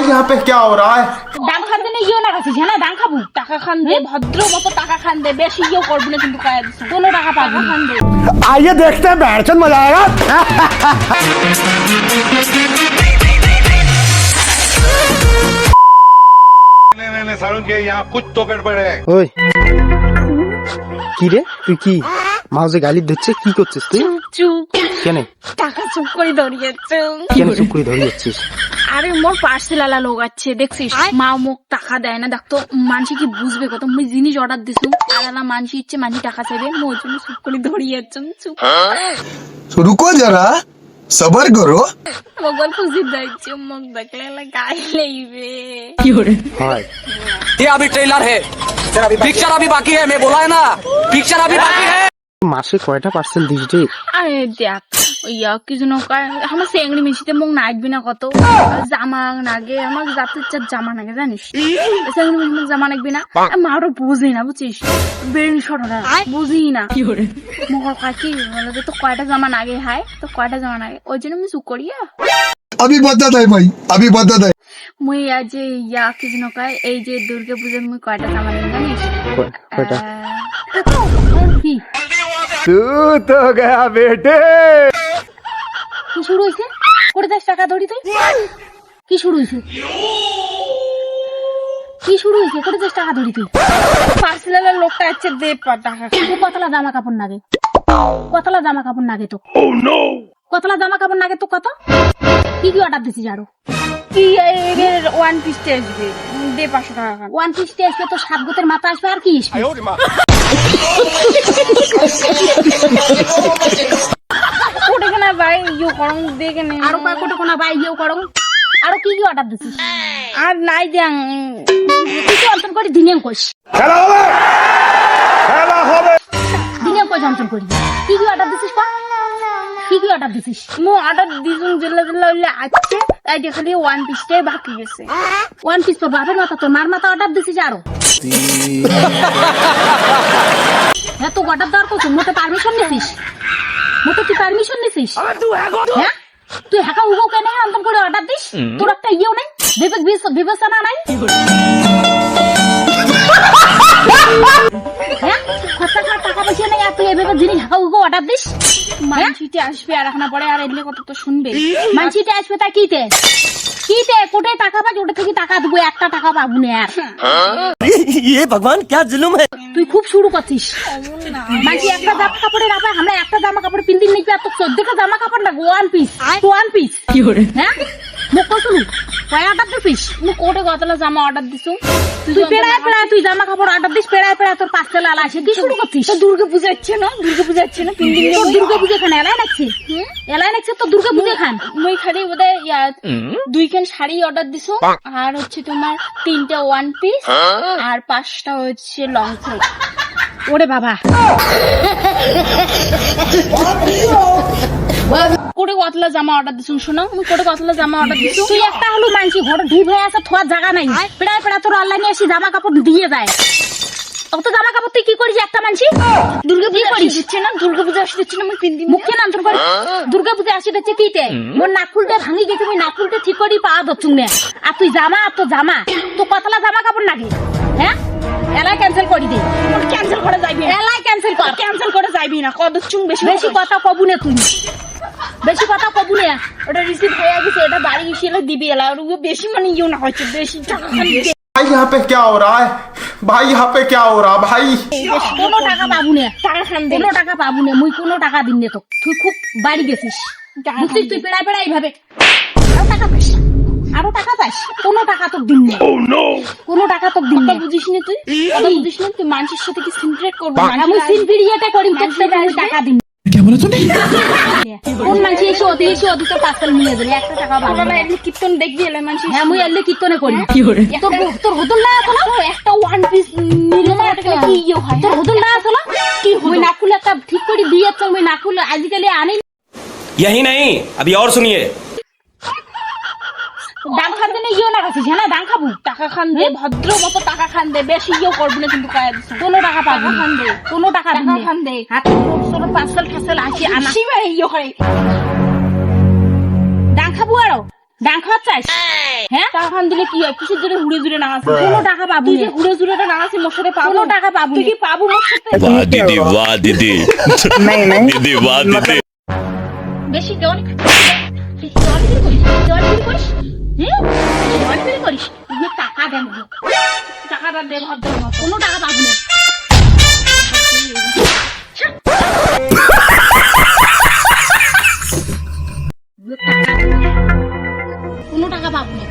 भाई यहाँ पे क्या हो रहा है দাম খান দিনে ইয়েও না কাছে হ্যাঁ দাম খাবো টাকা খান দে ভদ্র মতো টাকা খান দে বেশি ইয়েও করবি না কিন্তু কায়া দিছে কোনো টাকা পাবি না। খান দে आइए देखते हैं बैठचंद मजा आएगा नहीं नहीं नहीं सारुण के यहाँ कुछ तो गड़बड़ है ওই কি রে তুই কি মাউজে গালি দিচ্ছে কি করছিস তুই চুপ কেন টাকা চুপ করে ধরিয়েছে কেন চুপ করে ধরে যাচ্ছিস আরে মোর পার্সেল আলা লোক আছে দেখছিস মা মুখ টাকা দেয় না দেখ তো মানুষ কি বুঝবে কত মুই জিনিস অর্ডার দিছু আর আলা মানুষ ইচ্ছে মানুষ টাকা চাইবে মোর জন্য চুপ করে ধরিয়েছে চুপ रुको जरा सबर करो মোবাইল খুঁজি দিচ্ছে মুখ দেখলে এলা গায়ে লইবে হয় ये अभी ट्रेलर है पिक्चर अभी बाकी है मैं बोला है ना पिक्चर अभी बाकी है মাসে কয়টা পার্সেল দিস রে? আরে দেখ ইয়া কি জন্য কয় আমার চেংড়ি মিশিতে মোক নাইটবি না কত। জামা নাগে আমার জাতি চাপ জামা নাগে জানিস? চেংড়ি মিশি জামা নাগবি না? মারও বুঝি না বুঝিস বেরিন সরো না বুঝি না। কি করে মোক কাকি বলে তো কয়টা জামা নাগে হাই তো কয়টা জামা নাগে? ওই জন্য আমি চুপ করিয়া আমি বাদ্দা দাই ভাই আমি বাদ্দা দাই মুই আজ ইয়া কি জন্য কয় এই যে দুর্গা পূজার মুই কয়টা জামা নাগে জানিস? কয়টা? কি? তু তো গয়া বেটে কি শুরু হয়েছে? করে দশ টাকা ধরি তুই কি শুরু হয়েছে? কি শুরু হয়েছে? করে দশ টাকা ধরি তুই পার্সেলের লোকটা আছে দে পা টাকা তুই কতলা জামা কাপড় নাগে কতলা জামা কাপড় নাগে তো কতলা জামা কাপড় নাগে তো কত? কি কি অর্ডার দিছিস আরও? কি ওয়ান পিস আসবে। দে পাঁচশো টাকা। ওয়ান পিস আসবে তো সাত গোতের মাথা আসবে আর কি আসবে? কোটে কেনা ভাই ইউ করং দেখে নে। আর কয় কোটে কোনা ভাই ইউ করং আর কি কি অর্ডার দিছিস? আর নাই দিয়াং। কিছু অন্তর করে দিনে কইস খেলা হবে! খেলা হবে! দিনে কইস অন্তর করি কি কি অর্ডার দিছিস পা অর্ডার দিছিস। মু অর্ডার দিছুন জেলা জেলা হইলে আছে তাই খালি ওয়ান পিসটাই বাকি গেছে। ওয়ান পিস তো বাপের মাথা তোর মার মাথা অর্ডার দিছিস আরও? হ্যাঁ তো অর্ডার দেওয়ার করছ মোটে পারমিশন নিছিস। মোটে তুই পারমিশন নিছিস। হ্যাঁ তুই হাঁকা উগো কেন অন্তর করে অর্ডার দিস? তোর একটা ইয়েও নেই? বিবেক বিবেচ- বিবেচনা নাই? নেই আর তুই এভাবে জিনিস হাঁকা উগো অর্ডার দিস মানসিতে আসবে আর এখন পরে আর এলে কত তো শুনবে মানসিতে আসবে তা কিতে কিতে কোটে টাকা পাবি ওটা থেকে টাকা দেবো একটা টাকা পাবো না আর ये भगवान क्या जुलुम है তুই খুব শুরু করছিস মাঝি একটা জামা কাপড়ে রাখা আমরা একটা জামা কাপড় পিন্দিন নিবি আর তো চোদ্দটা জামা কাপড় লাগবে ওয়ান পিস ওয়ান পিস হ্যাঁ মুখ কসুন কয় অর্ডার দিছিস? মুখ কোটে কতলা জামা অর্ডার দিছু। তুই পেড়ায় পেড়ায় তুই জামা কাপড় অর্ডার দিস পেড়ায় পেড়ায় তোর পাঁচটা লাল আসে কি শুরু করছিস দুর্গা পূজা হচ্ছে না? দুর্গা পূজা হচ্ছে না? পিন্দিন তোর দুর্গা পূজা খান এলাই লাগছে এলাই লাগছে তো দুর্গা পূজা খান। মই খালি বোধহয় ইয়া দুইখান শাড়ি অর্ডার দিছো। আর হচ্ছে তোমার তিনটা ওয়ান পিস আর পাঁচটা হচ্ছে লং ফ্রক ওরে বাবা। কোটে কতলা জামা অর্ডার দিছুন শোনো? আমি কোটে কতলা জামা অর্ডার দিছু। তুই একটা হলো মানছি ঘর ঢিপ হয়ে আছে থোয়ার জায়গা নাই। পেড়ায় পেড়া তোর অনলাইনে এসে জামা কাপড় দিয়ে যায়। অত জামা কাপড় তুই কি করিস একটা মানছি? দুর্গা পূজা করিস? দিচ্ছে না দুর্গা পূজা আসে দিচ্ছে না আমি তিন দিন মুখে নাম তোর দুর্গা পূজা আসে দিচ্ছে কিতে মোর নাকুলটা ভাঙি গেছে আমি নাকুলটা ঠিক করি পা দচ্ছুং নে। আর তুই জামা আর তো জামা। তো কতলা জামা কাপড় লাগে হ্যাঁ? এলাই ক্যান্সেল করি দে। ক্যান্সেল করে যাইবি এলাই ক্যান্সেল কর। ক্যান্সেল করে যাইবি না কত চুং বেশি বেশি কথা কবু না তুই। বেশি কথা কবু না ওটা রিসিভ হয়ে গেছে এটা বাড়ি গেছিল দিবি এলা আর ও বেশি মানে ইউ না হচ্ছে বেশি টাকা খালি দে। भाई यहाँ पे क्या हो रहा है भाई यहाँ पे क्या हो रहा भाई বেশি কোনো টাকা পাবো না টাকা খান কোনো টাকা পাবো না মুই কোনো টাকা দিন না তো তুই খুব বাড়ি গেছিস বুঝছিস তুই পেড়ায় পেড়ায় এইভাবে আরো টাকা পাস আরো টাকা পাস কোনো টাকা তোর দিন না কোনো টাকা তোর দিন না বুঝিস না তুই কথা বুঝিস না তুই মানুষের সাথে কি সিনক্রেট করবি আমি সিনক্রিয়েটে করি তোর থেকে আমি টাকা দিন কোন মানুষ এসে অতি এসে অতি তোর পার্সেল নিয়ে যাবে একটা টাকা পাবো না এমনি কীর্তন দেখবি এলে মানুষ হ্যাঁ মুই এলে কীর্তনে করি তোর তোর হুদুল না আছে না একটা ওয়ান পিস নিলে একটা কি ইয়ে হয় তোর হুদুল না আছে না কি মুই নাকুল একটা ঠিক করে দিয়ে তো মুই নাকুল আজকালি আনি यही नहीं अभी और सुनिए দাম খান দিনে ইয়েও না কাছিস হ্যাঁ দাম খাবো টাকা খান দে ভদ্র মতো টাকা খান দে বেশি ইয়েও করবি না কিন্তু কায়া দিছ কোনো টাকা পাবি খান দে কোনো টাকা টাকা খান দে হাত তোর পার্সেল ফাসেল আসি আনা সিবাই ইয়ে হয় ব্যাংক খাওয়ার হ্যাঁ? টাকা দিলে কি হয়? কিসের জন্য হুড়ে জুড়ে নামাস কোনো টাকা পাবো তুই হুড়ে জুড়ে না নামাসি মোর সাথে পাবো কোনো টাকা পাবো তুই কি পাবো মোর সাথে? বাহ দিদি বাহ দিদি। দিদি বাহ দিদি। বেশি জল জল ফিল করিস? জল করিস? হ্যাঁ জল ফিল করিস? টাকা দেন টাকা দেন কোনো টাকা পাবো না। কোনো টাকা পাবো না।